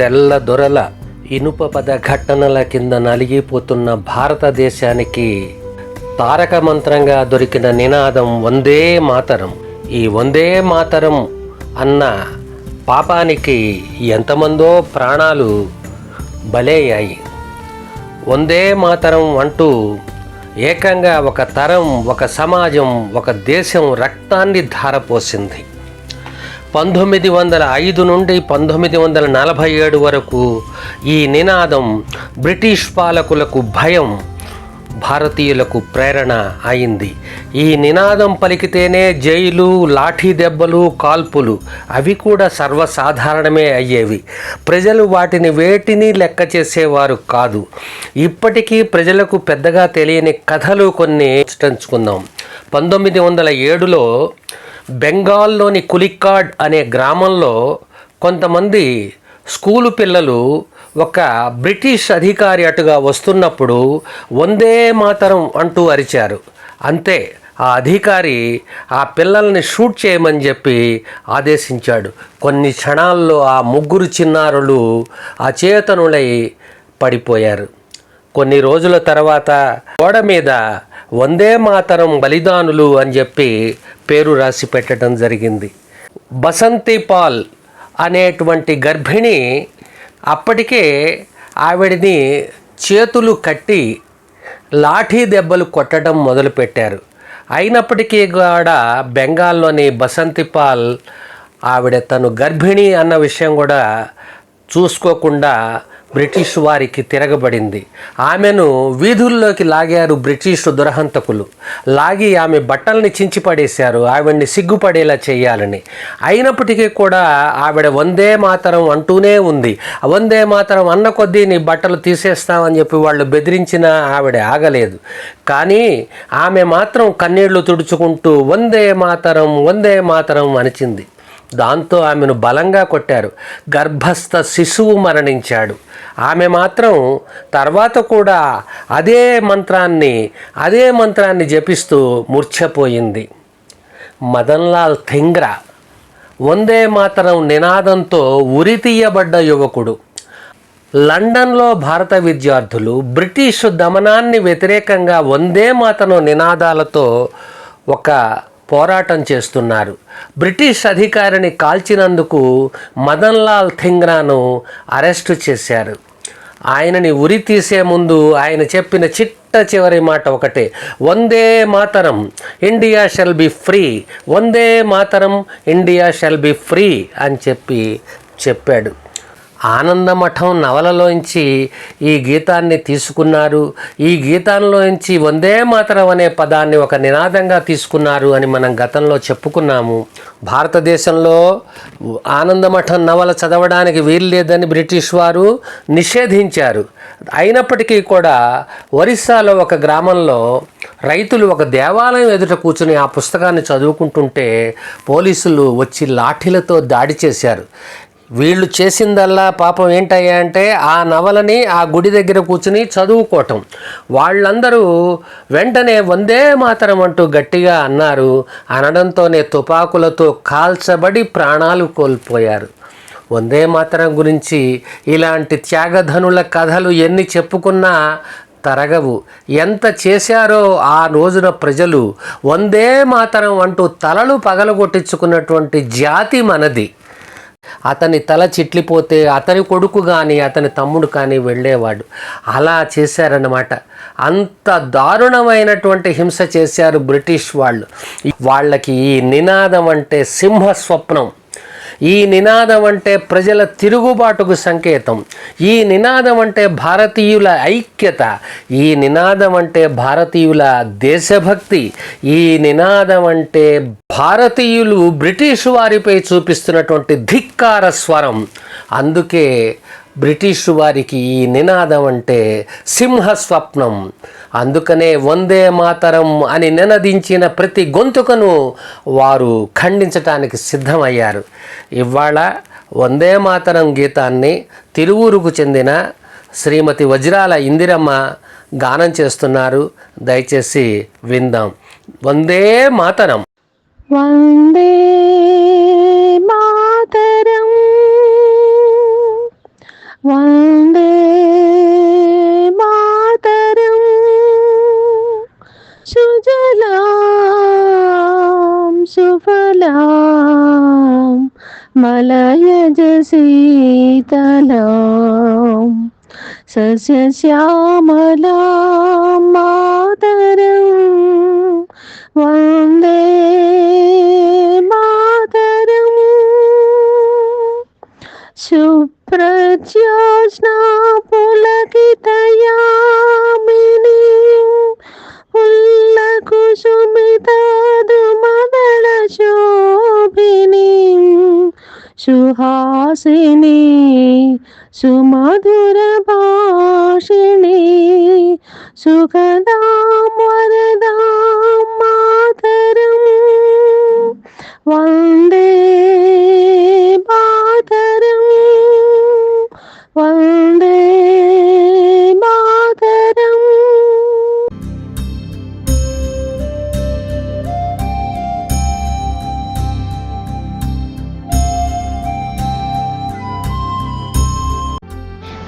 తెల్ల దొరల ఇనుప పద ఘట్టనల కింద నలిగిపోతున్న భారతదేశానికి తారక మంత్రంగా దొరికిన నినాదం వందే మాతరం. ఈ వందే మాతరం అన్న పాపానికి ఎంతమందో ప్రాణాలు బలయ్యాయి. వందే మాతరం అంటూ ఏకంగా ఒక తరం ఒక సమాజం ఒక దేశం రక్తాన్ని ధారపోసింది. పంతొమ్మిది వందల ఐదు నుండి పంతొమ్మిది వందల నలభై ఏడు వరకు ఈ నినాదం బ్రిటిష్ పాలకులకు భయం భారతీయులకు ప్రేరణ అయింది. ఈ నినాదం పలికితేనే జైలు లాఠీ దెబ్బలు కాల్పులు అవి కూడా సర్వసాధారణమే అయ్యేవి. ప్రజలు వాటిని వేటిని లెక్క చేసేవారు కాదు. ఇప్పటికీ ప్రజలకు పెద్దగా తెలియని కథలు కొన్ని చర్చించుకుందాం. పంతొమ్మిది వందల ఏడులో బెంగాల్లోని కులిక్కాడ్ అనే గ్రామంలో కొంతమంది స్కూలు పిల్లలు ఒక బ్రిటిష్ అధికారి అటుగా వస్తున్నప్పుడు వందే మాతరం అంటూ అరిచారు. అంతే ఆ అధికారి ఆ పిల్లల్ని షూట్ చేయమని చెప్పి ఆదేశించాడు. కొన్ని క్షణాల్లో ఆ ముగ్గురు చిన్నారులు అచేతనులై పడిపోయారు. కొన్ని రోజుల తర్వాత గోడ మీద వందే మాతరం బలిదానులు అని చెప్పి పేరు రాసి పెట్టడం జరిగింది. బసంతి పాల్ అనేటువంటి గర్భిణి అప్పటికే ఆవిడని చేతులు కట్టి లాఠీ దెబ్బలు కొట్టడం మొదలుపెట్టారు. అయినప్పటికీ కూడా బెంగాల్లోని బసంతిపాల్ ఆవిడ తను గర్భిణి అన్న విషయం కూడా చూసుకోకుండా బ్రిటిష్ వారికి తిరగబడింది. ఆమెను వీధుల్లోకి లాగారు బ్రిటిష్ దురహంతకులు. లాగి ఆమె బట్టల్ని చించిపడేశారు. ఆవిడ్ని సిగ్గుపడేలా చేయాలని. అయినప్పటికీ కూడా ఆవిడ వందే మాతరం అంటూనే ఉంది. వందే మాతరం అన్న కొద్దీ నీ బట్టలు తీసేస్తామని చెప్పి వాళ్ళు బెదిరించినా ఆవిడ ఆగలేదు. కానీ ఆమె మాత్రం కన్నీళ్ళు తుడుచుకుంటూ వందే మాతరం వందే మాతరం అనిచింది. దాంతో ఆమెను బలంగా కొట్టారు. గర్భస్థ శిశువు మరణించాడు. ఆమె మాత్రం తర్వాత కూడా అదే మంత్రాన్ని అదే మంత్రాన్ని జపిస్తూ మూర్ఛపోయింది. మదన్లాల్ థింగ్రా వందే మాతరం నినాదంతో ఉరితీయబడ్డ యువకుడు. లండన్లో భారత విద్యార్థులు బ్రిటిష్ దమనాన్ని వ్యతిరేకంగా వందే మాతరం నినాదాలతో ఒక పోరాటం చేస్తున్నారు. బ్రిటిష్ అధికారిని కాల్చినందుకు మదన్లాల్ థింగ్రాను అరెస్టు చేశారు. ఆయనని ఉరి తీసే ముందు ఆయన చెప్పిన చిట్ట చివరి మాట ఒకటే. Vande Mataram India shall be free. Vande Mataram India shall be free అని చెప్పి చెప్పాడు. ఆనందమఠం నవలలోంచి ఈ గీతాన్ని తీసుకున్నారు. ఈ గీతంలోంచి వందే మాతరం అనే పదాన్ని ఒక నినాదంగా తీసుకున్నారు అని మనం గతంలో చెప్పుకున్నాము. భారతదేశంలో ఆనందమఠం నవల చదవడానికి వీలు లేదని బ్రిటిష్ వారు నిషేధించారు. అయినప్పటికీ కూడా ఒరిస్సాలో ఒక గ్రామంలో రైతులు ఒక దేవాలయం ఎదుట కూర్చుని ఆ పుస్తకాన్ని చదువుకుంటుంటే పోలీసులు వచ్చి లాఠీలతో దాడి చేశారు. వీళ్ళు చేసిందల్లా పాపం ఏంటయ్యా అంటే ఆ నవలని ఆ గుడి దగ్గర కూర్చుని చదువుకోవటం. వాళ్ళందరూ వెంటనే వందే మాతరం అంటూ గట్టిగా అన్నారు. అనడంతోనే తుపాకులతో కాల్చబడి ప్రాణాలు కోల్పోయారు. వందే మాతరం గురించి ఇలాంటి త్యాగధనుల కథలు ఎన్ని చెప్పుకున్నా తరగవు. ఎంత చేశారో ఆ రోజున ప్రజలు వందే మాతరం అంటూ తలలు పగలగొట్టించుకున్నటువంటి జాతి మనది. అతని తల చిట్లిపోతే అతని కొడుకు కానీ అతని తమ్ముడు కానీ వెళ్ళేవాడు. అలా చేశారన్నమాట. అంత దారుణమైనటువంటి హింస చేశారు బ్రిటిష్ వాళ్ళు. వాళ్ళకి ఈ నినాదం అంటే సింహ స్వప్నం ఈ నినాదం అంటే ప్రజల తిరుగుబాటుకు సంకేతం. ఈ నినాదం అంటే భారతీయుల ఐక్యత. ఈ నినాదం అంటే భారతీయుల దేశభక్తి. ఈ నినాదం అంటే భారతీయులు బ్రిటిష్ వారిపై చూపిస్తున్నటువంటి ధిక్కార స్వరం. అందుకే బ్రిటిష్ వారికి ఈ నినాదం అంటే సింహ స్వప్నం అందుకనే వందే మాతరం అని నినదించిన ప్రతి గొంతుకను వారు ఖండించటానికి సిద్ధమయ్యారు. ఇవాళ వందే మాతరం గీతాన్ని తిరువూరుకు చెందిన శ్రీమతి వజ్రాల ఇందిరమ్మ గానం చేస్తున్నారు. దయచేసి విందాం. వందే మాతరం. వందే वंदे मातरम्। सुजलां सुफलां मलयज शीतलां सस्यश्यामला సుహాసిని సుమధుర భాషిణి సుఖదాం వరదాం మాతరం వందే మాతరం వందే